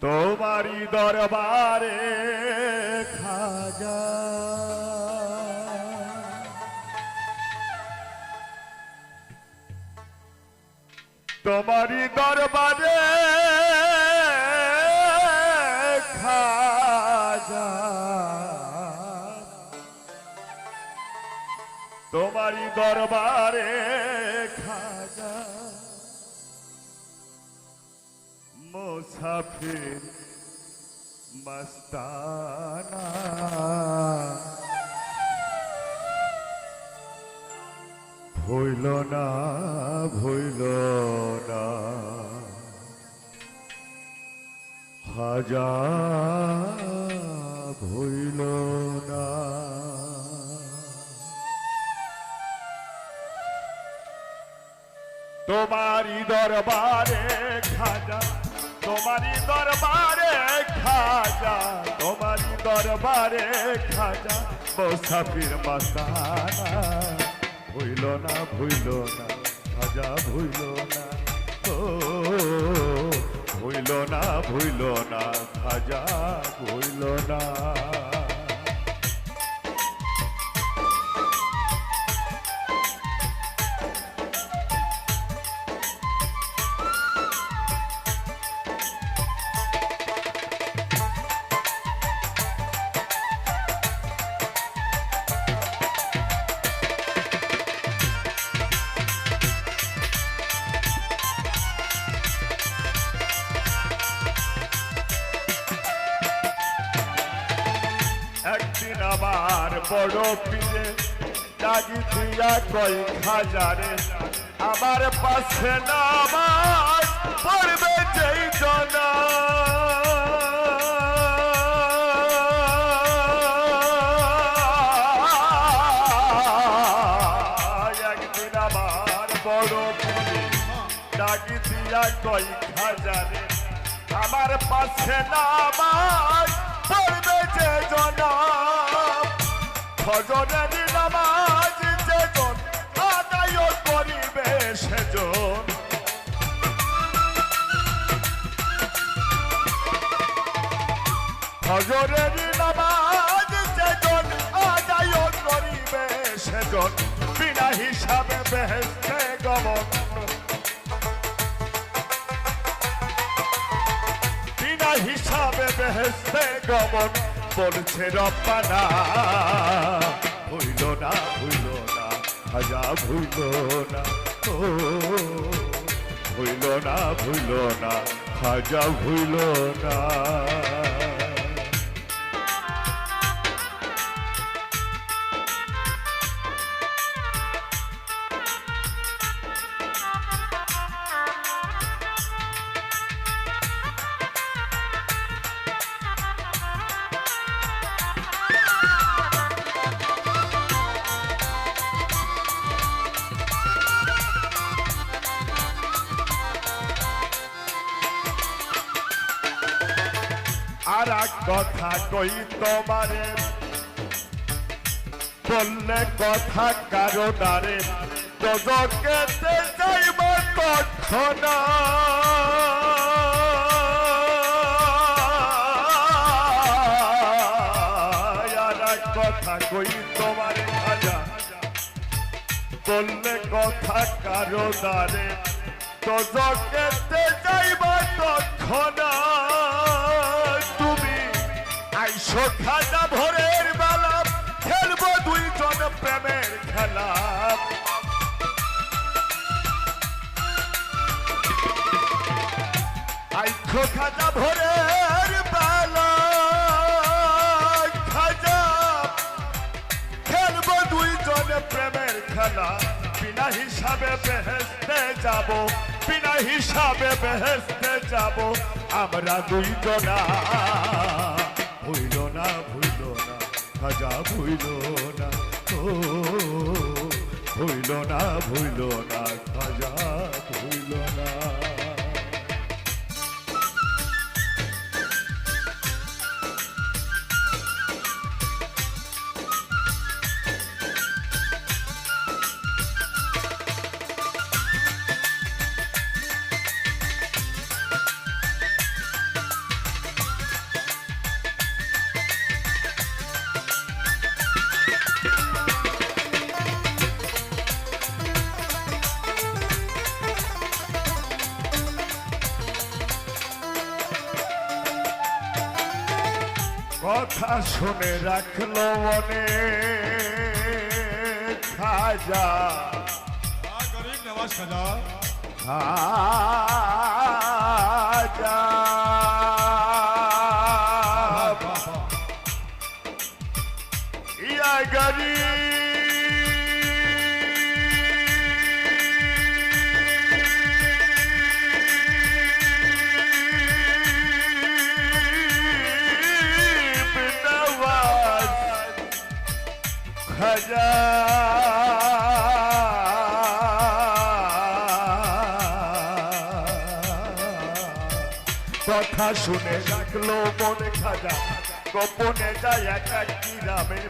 তোমারি দরবারে খাজা। তোমারি দরবারে খাজা। তোমারি দরবারে খাজা। মুসাফির মস্তানা। ভইল না ভইল না। হাজার ভইল না। তোমারি দরবারে খাজা তোমারি দরবারে খাজা তোমারি দরবারে খাজা, মোসাফির মাসানা ভুইল না ভুইল না, খাজা, ভুইল না। ও, ভুইল না ভুইল না, খাজা, ভুইল না। আমার বড় পীরে ডাকি দিয়া কই হাজারে আমার পাশে নামাজ পড়বে যেই জনা একদিন আমার বড় পীরে ডাকি দিয়া কই হাজারে আমার পাশে নামাজ পড়বে যে জনাব। ফজরের নামাজ যে আদায় করিবে সেজন ফজরের নামাজ যে আদায় করিবে সেজন বিনা হিসাবে বেহেস্তে গমন বিনা হিসাবে বেহেস্তে গমন বলছে রপানা ভুইল না ভুইল না হাজা ভুইল না ভুইল না ভুইল না ভুইল না। কথা কই তোমারে? বললে কথা কারও দ্বারে। তোজকেতে যাইব এক কথা কই তোমারে খাজা বললে কথা কারও দ্বারে। তোজকেতে যাইব তখন তুমি খাজা ভোরের বেলা খেলব দুইজন প্রেমের খেলা। আইসো খাজা ভোরের বেলা খাজা খেলব দুইজন প্রেমের খেলা। বিনা হিসাবে বেহেস্তে যাব, বিনা হিসাবে বেহেস্তে যাব, আমরা দুইজনা। ভুইল না ভুইল না, খাজা ভুইল না, ও ভুইল না ভুইল না, খাজা ভুইল না। কথা শুনে রাখল মনে খাজা। গরিব নওয়াজ খাজা। ইয়া গরিব কথা শুনে রাখল মনে খাজা। গোপনে যায় একা গ্রামে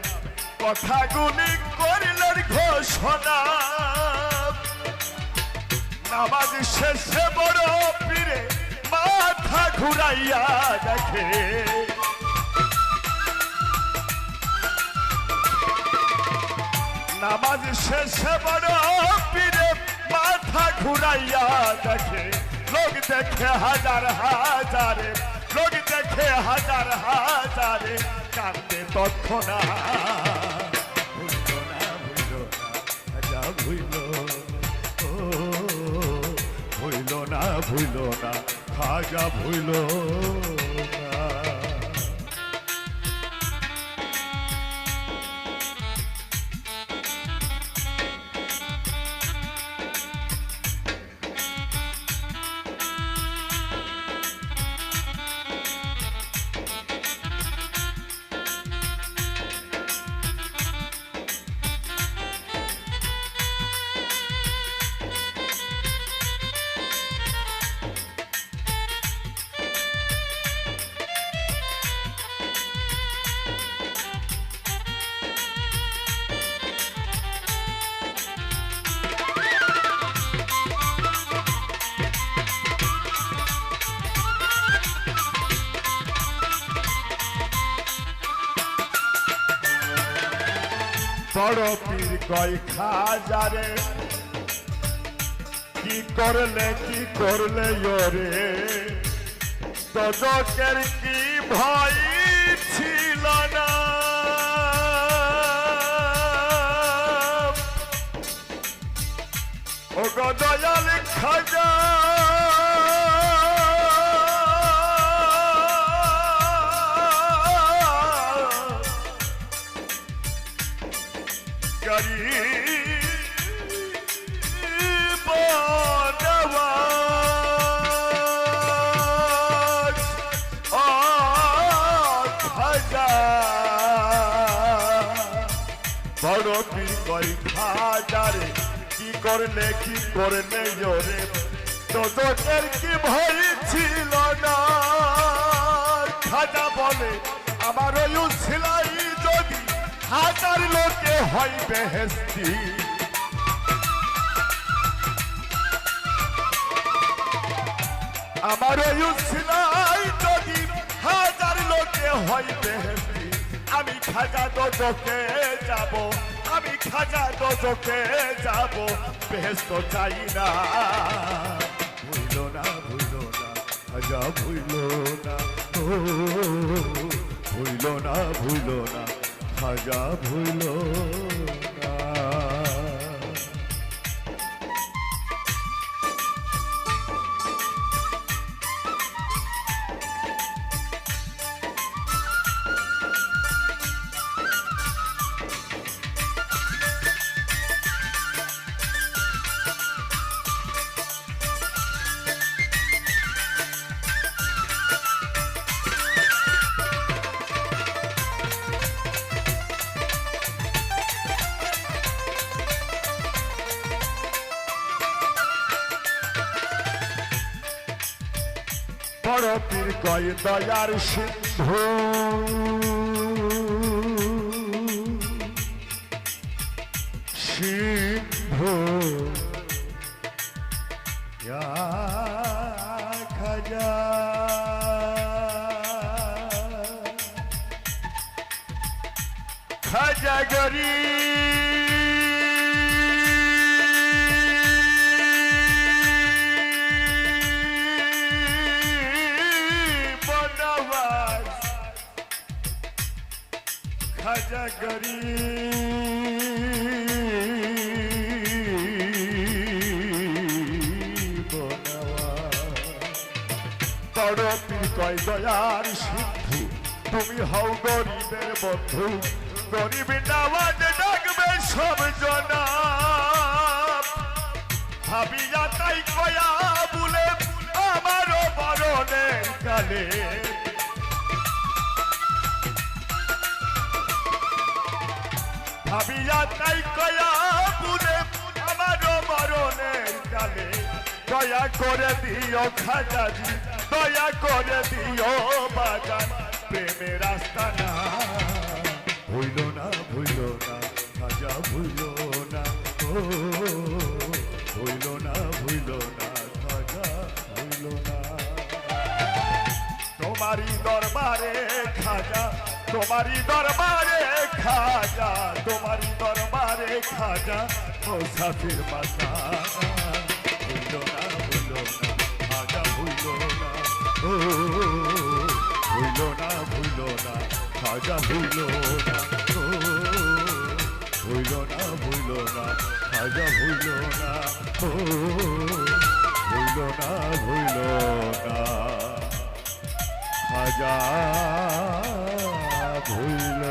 কথাগুলি করিলেন ঘোষণা। নামাজ শেষে বড় পীরে মাথা ঘুরাইয়া দেখে। নামাজ শেষে বড় পীরে মাথা ঘুরাইয়া দেখে। লোক দেখে হাজার হাজারে, লোক দেখে হাজার হাজারে কান্দে তৎক্ষণা। ভুইল না ভুইল না খাজা ভুইল না। বড় পীর কয় খাজারে? কি করলে কি করলে ওরে? তদকের কি ভয় ছিল না? ও গো দয়াল খাজা পীর কই খাজারে কি করলে কি করলে জোরে তোদের কি ভয় ছিল না? খাজা বলে, আমার ওই সিলাই যদি হাজার লোকে হয় বেহেস্তি আমার ওই সিলাই যদি হাজার লোকে হয় বেহেস্তি আমি খাজা দোজকে যাব। আমি খাজা দোজকে যাব। বেহেস্ত চাই না। ভুইল না ভুইল না, খাজা ভুইল না। ও, ভুইল না ভুইল না, খাজা ভুইল বড় পীর কয় দয়ার সিন্ধু। সিন্ধু। খাজা। খাজা গরি কয় দয়ার সিন্ধু তুমি হও গরিবের বন্ধু গরিব নামাজ ডাকবে সব জনা ভাবিয়া তাই কয়া বলে আমারও মরণের কালে ভাবিয়া তাই কয়া বলে আমারও মরণের কালে দয়া করে দিও খাজাজি দয়া করে দিও বাজান প্রেমের রাস্তা না। ভুইল না ভুইল না খাজা ভুইল না, ও। ভুইল না ভুইল না খাজা ভুইল না। তোমারি দরবারে খাজা তোমারি দরবারে খাজা, তোমারি দরবারে খাজা মুসাফির মাতা ভুইল না ভুইল না খাজা ভুইল না। ও ভুইল না ভুইল না খাজা ভুইল না। ও ভুইল না ভুইল না খাজা ভুইল না। ও না ভুইল না। খাজা। ভুইল